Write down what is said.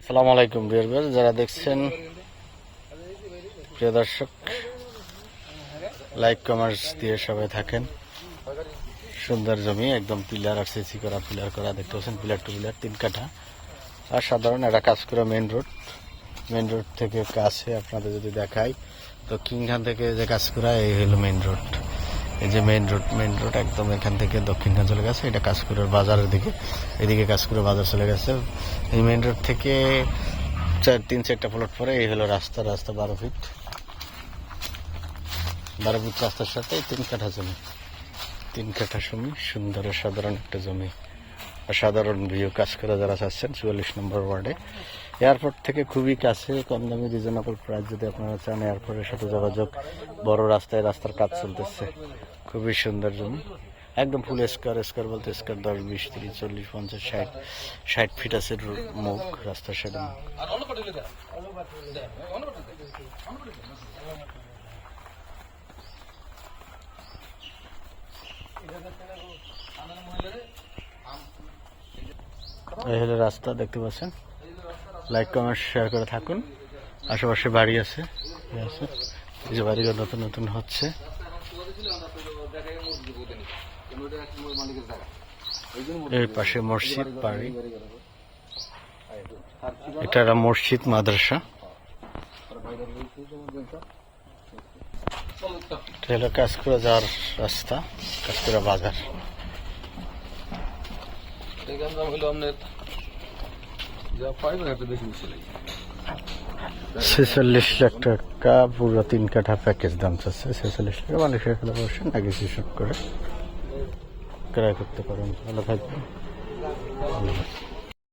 আসসালামু আলাইকুম, বিয়ার যারা দেখছেন, প্রিয় দর্শক লাইক কমার্স দিয়ে সবাই থাকেন। সুন্দর জমি, একদম পিলার আর সিসি করা, পিলার করা, দেখতে পাচ্ছেন, পিলার টু পিলার, তিন কাঠা। আর সাধারণ একটা কাজ করা মেন রোড মেন রোড থেকে কাছে আপনাদের যদি দেখাই, তো কিংখান থেকে যে কাজ করা, এই হলো মেন রোড এই যে মেইন রোড মেইন রোড একদম এখান থেকে দক্ষিণখান চলে গেছে, এটা কাশপুরের বাজারের দিকে, এদিকে কাশপুরের বাজার চলে গেছে। এই মেইন রোড থেকে চার, তিন, চারটা প্লট পরে এই হলো রাস্তা রাস্তা বারো ফিট বারো ফিট রাস্তার সাথে তিন কাঠা জমি। তিন কাঠা জমি, সুন্দর, সাধারণ একটা জমি। সাধারণ ভিউ কাজ করে যারা চাচ্ছেন চুয়াল্লিশ নম্বর ওয়ার্ডে। এয়ারপোর্ট থেকে খুবই কাছে কম দামি রিজনেবল প্রাইস যদি আপনারা চান, এয়ারপোর্টের সাথে যোগাযোগ, বড় রাস্তায় রাস্তার কাজ চলতেছে। খুবই সুন্দর জমি একদম ফুল স্কোয়ার স্কোয়ার বলতে স্কোয়ার দশ, বিশ, তিরিশ, চল্লিশ, পঞ্চাশ, ষাট ষাট ফিট আছে মুখ, রাস্তার সাইডে মুখ। এই হলো রাস্তা, দেখতে পাচ্ছেন? লাইক কমেন্ট শেয়ার করে থাকুন। আশেপাশে বাড়ি আছে। এই যে বাড়িগুলো নতুন নতুন হচ্ছে। এর পাশে মসজিদ, বাড়ি। এটা একটা মসজিদ, মাদ্রাসা। এটা হলো কাজকুড়া যাওয়ার রাস্তা কাজকুড়া বাজার। এখানে দাম হলো আপনার যা পাইব একটা বেশি বেশি লাগে ছেচল্লিশ লাখ টাকা, পুরো তিন কাঠা প্যাকেজ দাম চাচ্ছে। ছেচল্লিশ টাকা মানে সেগুলো বসে আগে হিসাব করে। ক্রয় করতে পারেন। ভালো থাকবেন।